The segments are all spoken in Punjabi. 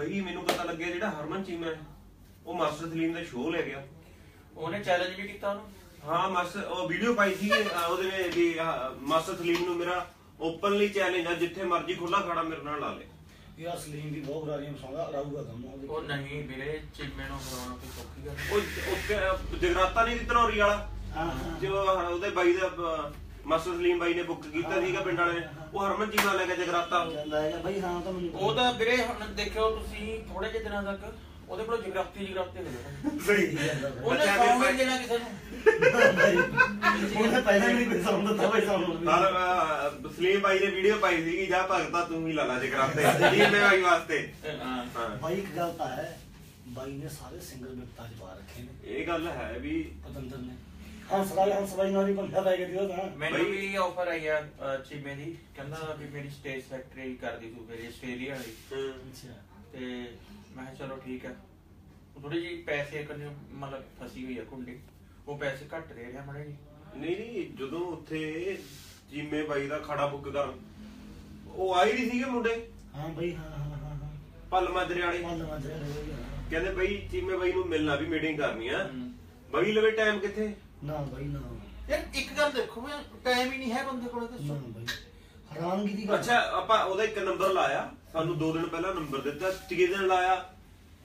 ਬਈ ਮੈਨੂੰ ਪਤਾ ਲੱਗਿਆ ਜਿਹੜਾ ਹਰਮਨ ਚੀਮਾ ਹੈ ਉਹ ਮਾਸਟਰ ਸਲੀਮ ਦਾ ਸ਼ੋਅ ਲੈ ਗਿਆ। ਉਹਨੇ ਚੈਲੰਜ ਵੀ ਕੀਤਾ ਉਹਨੂੰ? ਹਾਂ ਮਾਸਟਰ ਉਹ ਵੀਡੀਓ ਪਾਈ ਸੀ ਉਹਦੇ ਨੇ ਵੀ ਆਹ, ਮਾਸਟਰ ਸਲੀਮ ਨੂੰ ਮੇਰਾ ਓਪਨਲੀ ਚੈਲੰਜ ਆ ਜਿੱਥੇ ਮਰਜ਼ੀ ਖੁੱਲਾ ਖੜਾ ਮੇਰੇ ਨਾਲ ਲਾ ਲੇ। ਯਾਰ ਸਲੀਮ ਵੀ ਬਹੁਤ ਬੁਰਾਰੀਆਂ ਮਸਾਲਾ ਰਾਊਗਾ ਕੰਮ ਉਹਦੇ ਉਹ ਨਹੀਂ ਵੀਰੇ ਚੀਮੇ ਨੂੰ ਹਰਾਉਣਾ ਕੋਈ ਸੌਖੀ ਗੱਲ ਨਹੀਂ। ਉਹ ਉੱਤੇ ਜਗਰਾਤਾ ਨਹੀਂ ਧਨੌਰੀ ਵਾਲਾ? ਹਾਂ ਹਾਂ। ਜੋ ਉਹਦੇ ਬਾਈ ਦਾ ਅਹ, ਮਾਸਟਰ ਸਲੀਮ ਬਾਈ ਨੇ ਬੁੱਕ ਕੀਤਾ ਸੀਗਾ ਪਿੰਡ ਵਾਲੇ ਨੇ। ਉਹ ਹਰਮਨ ਚੀਮਾ ਲੈ ਕੇ ਜਗਰਾਤਾ ਜਾਂਦਾ ਹੈਗਾ ਬਈ ਹਾਂ ਤਾਂ ਮੈਨੂੰ ਉਹ ਤਾਂ ਵੀਰੇ ਹੁਣ ਦੇਖਿਓ ਤੁਸੀਂ ਥੋੜੇ ਜਿਹੇ ਦਿਨਾਂ ਤੱਕ ਉਹਦੇ ਕੋਲ ਜਗਰਾਤੀ ਜਗਰਾਤੀ ਹੋ ਜਾਣਾ ਸਹੀ। ਜਾਂਦਾ ਬਈ। ਉਹਨੇ ਅੱਛਾ, ਸੌਂ ਫਿਰ ਨਹੀਂ ਦੇਣਾ ਕਿਸੇ ਨੂੰ। ਬਈ, ਉਹਨੇ ਪਹਿਲਾਂ ਹੀ ਨਹੀਂ ਕੋਈ ਸੌਣ ਦਿੱਤਾ ਬਈ ਸਾਨੂੰ ਪਰ ਅਹ, ਸਲੀਮ ਬਾਈ ਨੇ ਵੀਡੀਓ ਪਾਈ ਸੀਗੀ ਜਾ ਭਗਤਾ ਤੂੰ ਹੀ ਲਾ ਲਾ ਜਗਰਾਤੇ। ਚੀਮੇ ਬਾਈ ਵਾਸਤੇ। ਹਾਂ। ਬਾਈ ਇੱਕ ਗੱਲ ਤਾਂ ਹੈ ਬਾਈ ਨੇ ਸਾਰੇ ਸਿੰਗਲ ਬਿਪਤਾ ਚ ਪਾ ਰੱਖੇ ਨੇ। ਇਹ ਗੱਲ ਹੈ ਵੀ ਪਤੰਦਰ ਨੇ। ਹੰਸ ਰਾਜ ਹੰਸ ਬਾਈ ਨਾਲ ਵੀ ਬੰਦਾ ਪੈ ਗਿਆ ਸੀ ਉਹਦਾ ਮੈਨੂੰ ਵੀ ਆਫਰ ਆਈ ਆ ਅਹ, ਚੀਮੇ ਦੀ। ਕਹਿੰਦਾ ਵੀ ਮੇਰੀ ਸਟੇਜ ਸੈਕਟਰੀ ਕਰਦੀ ਤੂੰ ਮੇਰੀ ਆਸਟ੍ਰੇਲੀਆ ਵਾਲੀ। ਅੱਛਾ ਤੇ ਮੈਂ ਕਿਹਾ ਚਲੋ ਠੀਕ ਆ। ਥੋੜੀ ਜੀ ਪੈਸੇ ਕਰਨੇ ਮਤਲਬ ਫਸੀ ਹੋਈ ਆ ਕੁੰਡੀ। ਉਹ ਪੈਸੇ ਘੱਟ ਦੇ ਰਿਹਾ ਮੜੇ ਜੀ ਨਹੀਂ ਨਹੀਂ ਜਦੋਂ ਉੱਥੇ ਚੀਮੇ ਬਾਈ ਦਾ ਖੜਾ ਬੁੱਕ ਕਰਨ ਉਹ ਆਏ ਨਹੀਂ ਸੀਗੇ ਮੁੰਡੇ? ਹਾਂ ਬਈ ਹਾਂ ਹਾਂ ਹਾਂ ਹਾਂ। ਪੱਲ ਮਾਜਰੇ ਵਾਲੇ ਹਾਂ। ਕਹਿੰਦੇ ਬਈ ਚੀਮੇ ਬਾਈ ਨੂੰ ਮਿਲਣਾ ਵੀ ਮੀਟਿੰਗ ਕਰਨੀ ਆ। ਹਮ। ਬਾਈ ਲਵੇ ਟਾਈਮ ਕਿੱਥੇ? ਨਾ ਬਈ ਨਾ। ਯਾਰ ਇੱਕ ਗੱਲ ਦੇਖੋ ਮੈਂ ਟਾਈਮ ਹੀ ਨਹੀਂ ਹੈ ਬੰਦੇ ਕੋਲ ਨਾ ਦੱਸੋ ਬਈ ਹੈਰਾਨਗੀ ਦੀ ਗੱਲ। ਅੱਛਾ ਆਪਾਂ ਉਹਦਾ ਇੱਕ ਨੰਬਰ ਲਾਇਆ। ਸਾਨੂੰ 2 ਦਿਨ ਪਹਿਲਾਂ ਨੰਬਰ ਦਿੱਤਾ ਤੀਏ ਦਿਨ ਲਾਇਆ।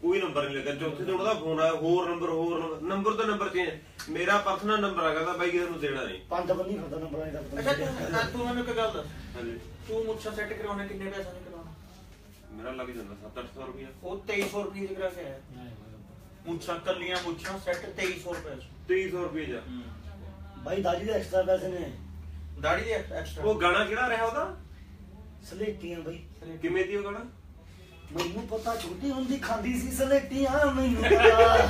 ਕੋਈ ਨੰਬਰ ਨਹੀਂ ਲੱਗਾ। ਚੌਥੇ ਦਿਨ ਉਹਦਾ ਫੋਨ ਆਇਆ ਹੋਰ ਨੰਬਰ ਹੋਰ ਨੰਬਰ ਤਾਂ ਨੰਬਰ ਚੇਂਜ ਮੇਰਾ ਪਰਸਨਲ ਨੰਬਰ ਆ ਕਹਿੰਦਾ ਬਾਈ ਕਿਸੇ ਨੂੰ ਦੇਣਾ ਨਹੀਂ। ਪੰਜ ਬੰਨੀ ਫਿਰਦਾ ਨੰਬਰ ਆਇਆ ਤਾਂ। ਅੱਛਾ ਤੂੰ ਨਾ ਤੂੰ ਮੈਨੂੰ ਇੱਕ ਗੱਲ ਦੱਸ। ਹਾਂਜੀ। ਤੂੰ ਮੁੱਛਾਂ ਸੈੱਟ ਕਰਾਉਣੇ ਕਿੰਨੇ ਪੈਸੇ ਦੇ ਕਰਾਉਣਾ? ਮੇਰਾ ਲੱਗ ਜਾਂਦਾ 7-800 ਰੁਪਇਆ ਉਹ 2300 ਰੁਪਏ ਦੇ ਕਰਾ ਕੇ ਆਇਆ ਮੁੱਛਾਂ ਕੱਲੀਆਂ ਮੁੱਛਾਂ ਸੈੱਟ 2300 ਰੁਪਏ ਚ। 2300 ਰੁਪਏ ਜਾ ਬਾਈ ਦਾਜੀ ਦੇ ਐਕਸਟਰਾ ਪੈਸੇ ਨੇ। ਦਾੜੀ ਦੇ ਐਕਸਟਰਾ ਉਹ ਗਾਣਾ ਕਿਹੜਾ ਰਿਹਾ ਉਹਦਾ? ਸਲੇਟੀਆਂ ਬਈ। ਕਿਵੇਂ ਦੀ ਉਹ ਗਾਣਾ? ਮੈਨੂੰ ਪਤਾ ਛੋਟੀ ਹੁੰਦੀ ਖਾਂਦੀ ਸੀ ਸਲੇਟੀਆਂ ਮੈਨੂੰ ਪਤਾ।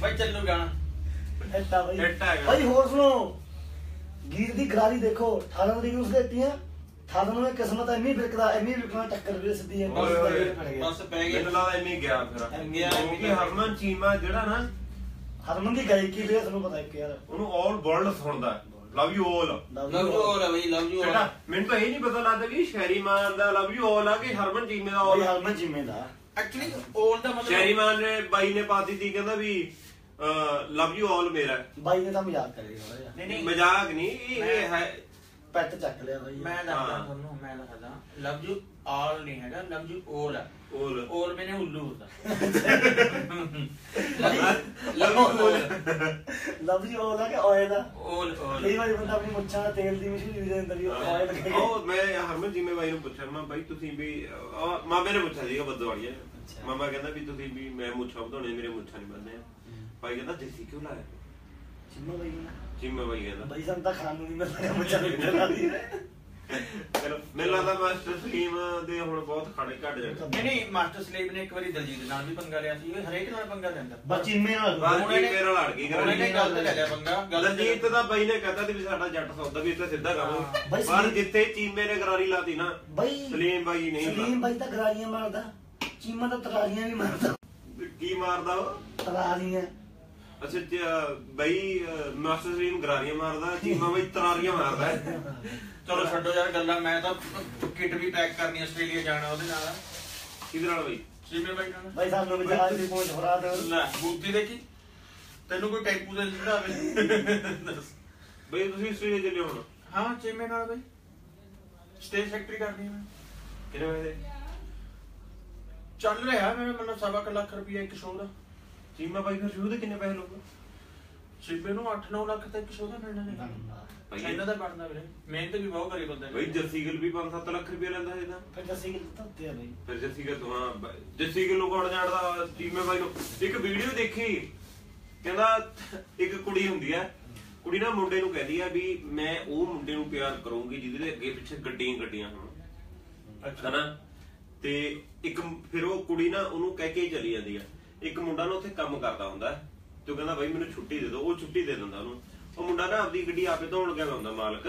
ਬਾਈ ਚੱਲੂ ਗਾਣਾ। ਐਟਾ ਹੈਗਾ। ਬਾਈ ਹੋਰ ਸੁਣੋ। ਗੀਤ ਦੀ ਗਰਾਰੀ ਦੇਖੋ 18 ਤਰੀਕ ਨੂੰ ਸਲੇਟੀਆਂ। 18 ਨੂੰ ਇਹ ਕਿਸਮਤ ਐਵੇਂ ਬਿਰਕਦਾ ਐਵੇਂ ਬਿਰਕਣਾ ਟੱਕਰ ਵੀ ਸਿੱਧੀ ਹੈ ਓਏ ਓਏ ਬਸ ਪੈ ਗਏ ਮੈਨੂੰ ਲੱਗਦਾ ਐਵੇਂ ਗਿਆ ਫਿਰ। ਗਿਆ, ਕਿਉਂਕਿ ਹਰਮਨ ਚੀਮਾ ਜਿਹੜਾ ਨਾ ਹਰਮਨ ਦੀ ਗਾਇਕੀ ਵੀ ਤੁਹਾਨੂੰ ਪਤਾ ਇੱਕ ਯਾਰ। ਉਹਨੂੰ ਆਲ ਵਰਲਡ ਸੁਣਦਾ। Love you all love you all ਬਈ ਲਵ ਯੂ ਆਲ ਮੈਨੂੰ ਤਾਂ ਇਹ ਨਹੀਂ ਪਤਾ ਲੱਗਦਾ ਵੀ ਸ਼ੈਰੀ ਮਾਨ ਦਾ ਲਵ ਯੂ ਆਲ ਆ ਕਿ ਹਰਮਨ ਚੀਮੇ ਦਾ ਆਲ ਹਰਮਨ ਜਿੰਮੇ ਦਾ। ਐਕਚੁਅਲੀ ਆਲ ਦਾ ਮਤਲਬ ਸ਼ੈਰੀ ਮਾਨ ਨੇ ਬਾਈ ਨੇ ਪਾਤੀ ਸੀ ਕਹਿੰਦਾ ਵੀ ਲਵ ਯੂ ਆਲ ਮੇਰਾ। ਹੈ। ਬਾਈ ਨੇ ਤਾਂ ਮਜ਼ਾਕ ਕਰਿਆ ਥੋੜਾ ਜਿਹਾ ਨਹੀਂ ਨਹੀਂ। ਮਜ਼ਾਕ ਨਹੀਂ ਇਹ ਇਹ ਹੈ ਪੈਟ ਚੱਕ ਲਿਆ ਬਾਈ। ਮੈਂ ਦੱਸਦਾ ਹਾਂ। ਤੁਹਾਨੂੰ ਮੈਂ ਦੱਸਦਾ ਲਵ ਯੂ ਆਲ ਨਹੀਂ ਹੈਗਾ ਲਵ ਯੂ ਆਲ ਹੈ ਆਲ ਆਲ ਮੈਨੇ ਉੱਲੂ ਹੁੰਦਾ। Love you all love you all ਆ ਕਿ ਆਇਲ ਆ ਆਲ ਕਈ ਵਾਰੀ ਬੰਦਾ ਆਪਣੀ ਮੁੱਛਾਂ ਦਾ ਤੇਲ ਦੀ ਮਸ਼ਹੂਰੀ ਦੇ ਦਿੰਦਾ ਵੀ ਉਹ ਆਇਲ ਕਹੇ। ਉਹ ਮੈਂ ਹਰਮਨ ਜਿਵੇਂ ਬਾਈ ਨੂੰ ਪੁੱਛਿਆ ਮੈਂ ਬਾਈ ਤੁਸੀਂ ਵੀ ਅਹ, ਮਾਮੇ ਨੇ ਪੁੱਛਿਆ ਸੀਗਾ ਬੱਦਵਾੜੀਆ। ਮਾਮਾ ਕਹਿੰਦਾ ਵੀ ਤੁਸੀਂ ਵੀ ਮੈਂ ਮੁੱਛਾਂ ਵਧਾਉਣੇ ਮੇਰੇ ਮੁੱਛਾਂ ਨਹੀਂ ਬੰਨੇ ਬਾਈ ਕਹਿੰਦਾ ਦੇਸੀ ਕਿਉਂ ਲਾਇਆ ਜਿੰਮਾ ਬਾਈ ਨੇ ਜਿਵੇਂ ਬਾਈ ਕਹਿੰਦਾ। ਬਾਈ ਸਾਨੂੰ ਤਾਂ ਖਾਣ ਨੂੰ ਨਹੀਂ ਮਿਲਦਾ ਮੁੱਛਾਂ ਦੇ ਵਿੱਚ ਲਾ ਦੀ ਚਲੋ ਮੈਨੂੰ ਲੱਗਦਾ ਮਾਸਟਰ ਸਲੀਮ ਦੇ ਹੁਣ ਬਹੁਤ ਖਾਣੇ ਘਟ ਜਾਣੇ। ਨਹੀਂ ਨਹੀਂ ਮਾਸਟਰ ਸਲੇਬ ਨੇ ਇੱਕ ਵਾਰੀ ਦਲਜੀਤ ਨਾਲ ਵੀ ਪੰਗਾ ਲਿਆ ਸੀ ਇਹ ਹਰੇਕ ਨਾਲ ਪੰਗਾ ਲੈਂਦਾ। ਬਸ ਜਿੰਮੇ ਨਾਲ। ਬਸ ਉਹਨੇ ਜੀ ਮੇਰੇ ਨਾਲ ਅੜ ਗਈ ਉਹਨੇ ਗੱਲ ਗਲਤ ਲੈ ਲਿਆ ਪੰਗਾ ਗਲਤ ਦਲਜੀਤ ਦਾ ਬਾਈ ਨੇ ਕਹਤਾ ਸੀ ਵੀ ਸਾਡਾ ਜੱਟ ਸੌਦਾ ਵੀ ਇੱਥੇ ਸਿੱਧਾ ਬਾਈ ਕਰਾਂਗੇ ਪਰ ਸਲੀਮ- ਜਿੱਥੇ ਚੀਮੇ ਨੇ ਗਰਾਰੀ ਲਾਤੀ ਨਾ ਬਾਈ ਸਲੀਮ ਬਾਈ ਨਹੀਂ ਸਲੀਮ ਬਾਈ ਤਾਂ ਗਰਾਰੀਆਂ ਮਾਰਦਾ। ਚੀਮਾ ਤਾਂ ਤਰਾਰੀਆਂ ਵੀ ਮਾਰਦਾ। ਕੀ ਮਾਰਦਾ ਉਹ? ਤਰਾਰੀਆਂ। ਅੱਛਾ ਅਹ, ਬਈ ਮਾਸਟਰ ਸਲੀਮ ਗਰਾਰੀਆਂ ਮਾਰਦਾ ਚੀਮਾ ਬਈ ਤਰਾਰੀਆਂ ਮਾਰਦਾ। ਚਲੋ ਛੱਡੋ ਯਾਰ ਗੱਲਾਂ ਮੈਂ ਤਾਂ ਕਿਟ ਵੀ ਪੈਕ ਕਰਨੀ ਆਸਟ੍ਰੇਲੀਆ ਜਾਣਾ ਉਹਦੇ ਨਾਲ। ਕਿਹਦੇ ਨਾਲ ਬਈ? ਜਿਵੇਂ ਬਾਈ ਨਾਲ। ਬਾਈ ਸਾਨੂੰ ਵੀ ਜਹਾਜ਼ ਦੀ ਪਹੁੰਚ ਫਰਾ ਦੇ ਲੈ ਬੂਤੀ ਦੇਖੀ। ਤੈਨੂੰ ਕੋਈ ਟੈਂਪੂ ਦੇ ਦਿੰਦਾ ਹੋਵੇ। ਬਈ ਤੁਸੀਂ ਆਸਟ੍ਰੇਲੀਆ ਚੱਲੇ ਹੁਣ? ਹਾਂ ਚੇਮੇ ਨਾਲ ਬਾਈ। ਸਟੇਜ ਸੈਕਟਰੀ ਕਰਨੀ ਮੈਂ। ਵਜੇ ਦੇ? ਚੱਲ ਰਿਹਾ ਮੇਰੇ ਮਤਲਬ ਸਵਾ ਕੁ ਲੱਖ ਰੁਪਇਆ ਇੱਕ ਸ਼ੋਅ ਦਾ। ਚੀਮਾ ਬਾਈ ਫਿਰ ਸ਼ੁਰੂ ਦੇ ਕਿੰਨੇ ਪੈਸੇ ਲਊਗਾ? ਚੇਮੇ ਨੂੰ 8-9 ਲੱਖ ਤੱਕ ਸ਼ੋਅ ਦਾ ਮਿਲਣਾ ਨੇ ਭਾਈ ਇਹਨਾਂ ਦਾ ਬਣਦਾ ਵੀਰੇ। ਮਿਹਨਤ ਵੀ ਬਹੁਤ ਕਰੀ ਬੰਦੇ ਬਈ ਜੱਸੀ ਗਿੱਲ ਵੀ 5-7 ਲੱਖ ਰੁਪਏ ਲੈਂਦਾ ਤਾਂ। ਫਿਰ ਜੱਸੀ ਕਿ ਤੱਤੇ ਆ ਬਾਈ। ਫਿਰ ਜੱਸੀ ਗਿੱਲ ਤੋਂ ਹਾਂ ਬ- ਜੱਸੀ ਗਿੱਲ ਨੂੰ ਕੌਣ ਜਾਣਦਾ? ਚੀਮੇ ਬਾਈ ਨੂੰ ਇੱਕ ਵੀਡੀਓ ਦੇਖੀ। ਕਹਿੰਦਾ ਇੱਕ ਕੁੜੀ ਹੁੰਦੀ ਆ। ਕੁੜੀ ਨਾ ਮੁੰਡੇ ਨੂੰ ਕਹਿੰਦੀ ਆ ਵੀ ਮੈਂ ਉਹ ਮੁੰਡੇ ਨੂੰ ਪਿਆਰ ਕਰੂੰਗੀ ਜਿਹਦੇ ਦੇ ਅੱਗੇ ਪਿੱਛੇ ਗੱਡੀਆਂ ਗੱਡੀਆਂ ਹੋਣ। ਹਨਾ? ਤੇ ਇੱਕ ਫਿਰ ਉਹ ਕੁੜੀ ਨਾ ਉਹਨੂੰ ਕਹਿ ਕੇ ਚਲੀ ਜਾਂਦੀ ਆ। ਇੱਕ ਮੁੰਡਾ ਨਾ ਉੱਥੇ ਕੰਮ ਕਰਦਾ ਹੁੰਦਾ ਤੇ ਕਹਿੰਦਾ ਬਾਈ ਮੈਨੂੰ ਛੁੱਟੀ ਦੇ ਦਿਓ ਉਹ ਛੁੱਟੀ ਦੇ ਦਿੰਦਾ ਉਹਨੂੰ। ਉਹ ਮੁੰਡਾ ਨਾ ਆਪਦੀ ਗੱਡੀ ਆਪੇ ਧੋਣ ਗਿਆ ਹੁੰਦਾ ਮਾਲਕ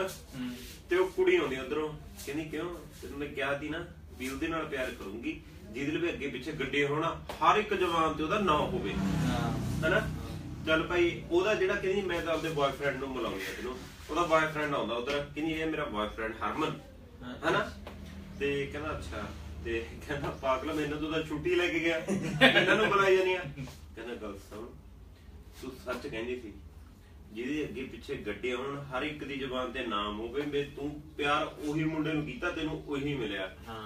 ਤੇ ਉਹ ਕੁੜੀ ਆਉਂਦੀ ਉਧਰੋਂ ਕਹਿੰਦੀ ਕਿਉਂ? ਤੈਨੂੰ ਮੈਂ ਕਿਹਾ ਦੀ ਨਾ ਵੀ ਉਹਦੇ ਨਾਲ ਪਿਆਰ ਕਰੂੰਗੀ ਜਿਹਦੇ ਲਈ ਅੱਗੇ ਪਿੱਛੇ ਗੱਡੇ ਹੋਣਾ ਹਰ ਇੱਕ ਜਵਾਨ ਤੇ ਉਹਦਾ ਨਾਂ ਹੋਵੇ। ਹੈਨਾ? ਚੱਲ ਭਾਈ ਉਹਦਾ ਜਿਹੜਾ ਕਹਿੰਦੀ ਮੈਂ ਤਾਂ ਆਪਦੇ ਬॉयਫ੍ਰੈਂਡ ਨੂੰ ਮਿਲਾਉਂਦੀ ਆ ਤੈਨੂੰ ਉਹਦਾ ਬॉयਫ੍ਰੈਂਡ ਆਉਂਦਾ ਉਧਰ ਕਹਿੰਦੀ ਇਹ ਮੇਰਾ ਬॉयਫ੍ਰੈਂਡ ਹਰਮਨ ਹੈਨਾ? ਤੇ ਕਹਿੰਦਾ ਅੱਛਾ। ਤੇ ਕਹਿੰਦਾ ਪਾਗਲ ਮੈਨੂੰ ਤੂੰ ਤਾਂ ਛੁੱਟੀ ਲੈ ਕੇ ਗਿਆ। ਇਹਨਾਂ ਨੂੰ ਬੁਲਾਈ ਜਾਨੀ ਆ ਕਹਿੰਦਾ ਗੱਲ ਸੁਣ ਤੂੰ ਸੱਚ ਕਹਿੰਦੀ ਸੀ ਜਿਹਦੇ ਅੱਗੇ ਪਿੱਛੇ ਗੱਡੇ ਆਉਣ ਹਰ ਇੱਕ ਦੀ ਜ਼ੁਬਾਨ ਤੇ ਨਾਮ ਹੋਵੇ ਮੈਂ ਤੂੰ ਪਿਆਰ ਉਹੀ ਮੁੰਡੇ ਨੂੰ ਕੀਤਾ ਤੈਨੂੰ ਉਹੀ ਮਿਲਿਆ। ਹਾਂ।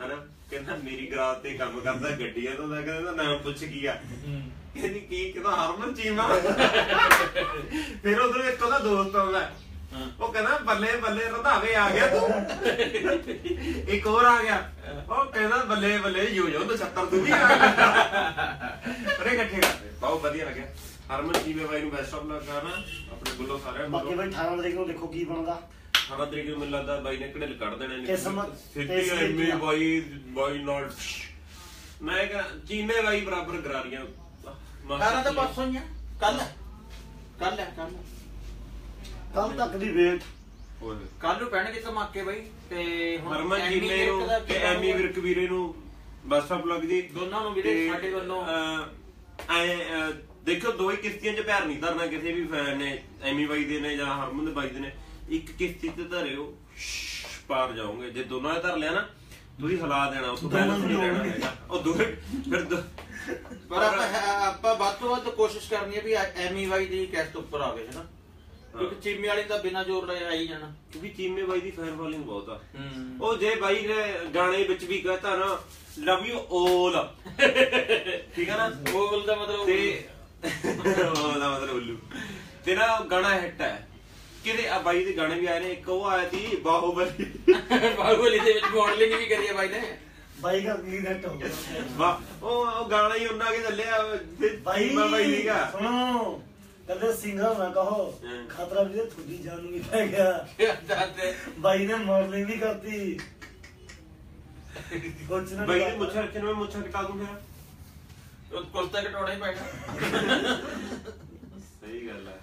ਹਨਾ? ਕਹਿੰਦਾ ਮੇਰੀ ਗਰਾਤ ਤੇ ਕੰਮ ਕਰਦਾ ਗੱਡੀਆਂ ਤੋਂ। ਮੈਂ ਕਹਿੰਦਾ ਨਾਮ ਪੁੱਛ ਕੀ ਆ? ਕਹਿੰਦੀ ਕੀ ਕਹਿੰਦਾ ਹਰਮਨ ਚੀਮਾ? ਫਿਰ ਉਧਰ ਇੱਕ ਉਹਦਾ ਦੋਸਤ ਆਉਂਦਾ। ਉਹ ਕਹਿੰਦਾ ਬੱਲੇ ਬੱਲੇ ਰੰਧਾਵੇ ਆ ਗਿਆ ਤੂੰ। ਇੱਕ ਹੋਰ ਆ ਗਿਆ। ਉਹ ਕਹਿੰਦਾ ਬੱਲੇ ਬੱਲੇ ਯੋ ਯੋ 76 ਤੂੰ ਵੀ ਆ ਗਿਆ। ਅਰੇ ਇਕੱਠੇ ਕਰਦੇ ਬਹੁਤ ਵਧੀਆ ਲੱਗਿਆ। ਹਰਮਨ ਚੀਮੇ ਬਾਈ ਨੂੰ ਬੈਸਟ ਆਫ ਲੱਕ ਕਰਨਾ? ਆਪਣੇ ਗੁੱਲੋਂ ਸਾਰਿਆਂ ਨੂੰ ਬਾਕੀ ਬਈ 18 ਤਰੀਕ ਨੂੰ ਦੇਖੋ ਕੀ ਬਣਦਾ। 18 ਤਰੀਕ ਨੂੰ ਮੈਨੂੰ ਲੱਗਦਾ ਬਾਈ ਨੇ ਕਿਹੜੇ ਕੱਢ ਦੇਣੇ ਨੇ। ਕਿਸਮਤ ਸਿੱਧੀ ਸਿੱਧੀਆਂ। ਬਾਈ ਬਾਈ ਨਾਟ ਮੈਂ ਕਹਾਂ ਚੀਮੇ ਬਾਈ ਬਰਾਬਰ ਗਰਾਰੀਆਂ। ਕਾਰਾਂ ਤਾਂ ਪਰਸੋਂ ਹੀ ਆ। ਕੱਲ ਕੱਲ ਹੈ ਕੱਲ ਕੱਲ ਤੱਕ ਦੀ ਵੇਟ ਓਏ ਕੱਲ ਨੂੰ ਪੈਣਗੇ ਧਮਾਕੇ ਬਈ ਤੇ ਹੁਣ ਹਰਮਨ ਐਮੀ ਚੀਮੇ ਵਿਰਕ ਦਾ ਨੂੰ ਕੀ ਤੇ ਐਮੀ? ਵਿਰਕ ਵੀਰੇ ਨੂੰ ਬਸ ਆਫ ਲੱਗ ਜੀ। ਦੋਨਾਂ ਨੂੰ ਵੀਰੇ ਤੇ, ਸਾਡੇ ਵੱਲੋਂ। ਅਹ, ਐਂ, ਅਹ, ਦੇਖੋ ਦੋ ਹੀ ਕਿਸ਼ਤੀਆਂ 'ਚ ਪੈਰ ਨਹੀਂ ਧਰਨਾ ਕਿਸੇ ਵੀ ਫੈਨ ਨੇ ਐਮੀ ਬਾਈ ਦੇ ਨੇ ਜਾਂ ਹਰਮਨ ਦੇ ਬਾਈ ਦੇ ਨੇ। ਇੱਕ ਕਿਸ਼ਤੀ ਤੇ ਧਰਿਓ ਸ਼ਸ਼, ਪਾਰ ਜਾਓਗੇ। ਜੇ ਦੋਨਾਂ ਨੇ ਧਰ ਲਿਆ ਨਾ ਤੁਸੀਂ ਹਿਲਾ ਦੇਣਾ ਉਸ ਤੋਂ ਬੈਲੈਂਸ ਨਹੀਂ ਨੂੰ ਰਹਿਣਾ ਹੋਣਗੇ। ਹੈਗਾ। ਉਹ ਦੋਵੇਂ ਫਿਰ ਦੋ- ਪਰ ਆਪਾਂ ਆਪਾਂ ਵੱਧ ਤੋਂ ਵੱਧ ਕੋਸ਼ਿਸ਼ ਕਰਨੀ ਹੈ ਵੀ ਐਮੀ ਵਾਈ ਦੀ ਕੈਸਟ ਉੱਪਰ ਆਵੇ ਹੈ ਨਾ? ਕਿਉਂਕਿ ਚੀਮੀ ਵਾਲੀ ਤਾਂ ਬਿਨਾਂ ਜ਼ੋਰ ਲਾਏ ਆਈ ਜਾਣਾ। ਕਿਉਂਕਿ ਚੀਮੇ ਬਾਈ ਦੀ ਫੈਨ ਫੋਲੋਇੰਗ ਬਹੁਤ ਆ। ਹੂੰ। ਉਹ ਜੇ ਬਾਈ ਨੇ ਗਾਣੇ ਵਿੱਚ ਵੀ ਕਹਤਾ ਨਾ ਲਵ ਯੂ 올 ਠੀਕ ਹੈ ਨਾ? ਗੋਲ ਦਾ ਮਤਲਬ ਤੇ ਉਹਦਾ ਮਤਲਬ ਉੱਲੂ। ਤੇ ਨਾ ਉਹ ਗਾਣਾ ਹਿੱਟ ਹੈ। ਕਿਹਦੇ ਆ ਬਾਈ ਦੇ ਗਾਣੇ ਵੀ ਆਏ ਨੇ। ਇੱਕ ਉਹ ਆਇਆ ਸੀ ਬਾਹੂਬਲੀ। ਬਾਹੂਬਲੀ ਦੇ ਵਿੱਚ ਮਾਡਲਿੰਗ ਵੀ ਕਰੀ ਹੈ ਬਾਈ ਨੇ। ਬਾਈ ਦਾ ਕੀ ਨੈਟ ਹੋ ਗਿਆ। ਵਾਹ ਉਹ ਗਾਣਾ ਹੀ ਉਹਨਾਂ ਕੇ ਚੱਲਿਆ। ਬਾਈ ਬਾਈ ਸੀਗਾ ਸੁਣੋ। ਕਦੇ ਸਿੰਗਰ ਨਾ ਕਹੋ ਹਾਂ। ਖਤਰਾ ਵੀ ਤੁਹਾਡੀ ਜਾਨ ਨੂੰ ਵੀ ਪੈ ਗਿਆ। ਬਾਈ ਨੇ ਮਾਡਲਿੰਗ ਵੀ ਕਰਤੀ। ਕੁਛ ਨਾ ਬਾਈ ਨੇ ਮੁੱਛਾਂ ਰੱਖੇ ਨੇ ਮੈਂ ਮੁੱਛਾਂ ਕਟਾ ਦੂੰ ਫਿਰ। ਕੁਝ ਤਾਂ ਘਟਾਉਣਾ ਹੀ ਪੈਣਾ। ਸਹੀ ਗੱਲ ਹੈ।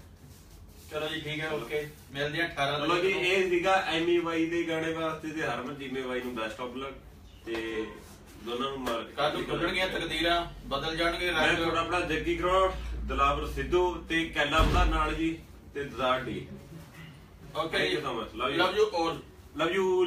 ਚਲੋ ਜੀ ਠੀਕ ਹੈ ਓਕੇ ਮਿਲਦੇ ਆ 18 ਚਲੋ ਜੀ। ਇਹ ਸੀਗਾ ਐਮੀ ਬਾਈ ਦੇ ਗਾਣੇ ਵਾਸਤੇ ਤੇ ਹਰਮਨ ਚੀਮੇ ਬਾਈ ਨੂੰ ਬੈਸਟ ਆਫ ਲੱਕ ਤੇ ਦੋਨਾਂ ਨੂੰ ਮਾਰ ਕੱਲ ਨੂੰ ਖੁੱਲਣਗੀਆਂ ਤਕਦੀਰਾਂ ਬਦਲ ਜਾਣਗੇ ਮੈਂ ਰੰਗ। ਤੁਹਾਡਾ ਆਪਣਾ ਜੱਗੀ ਕਰੋੜ ਦਲਾਵਰ ਸਿੱਧੂ ਤੇ ਕੈਲਾ ਬੁਲਾ ਨਾਲ ਜੀ ਤੇ ਦਜ਼ਾਰ D. Okay Thank you so much. Love you. Love you all love you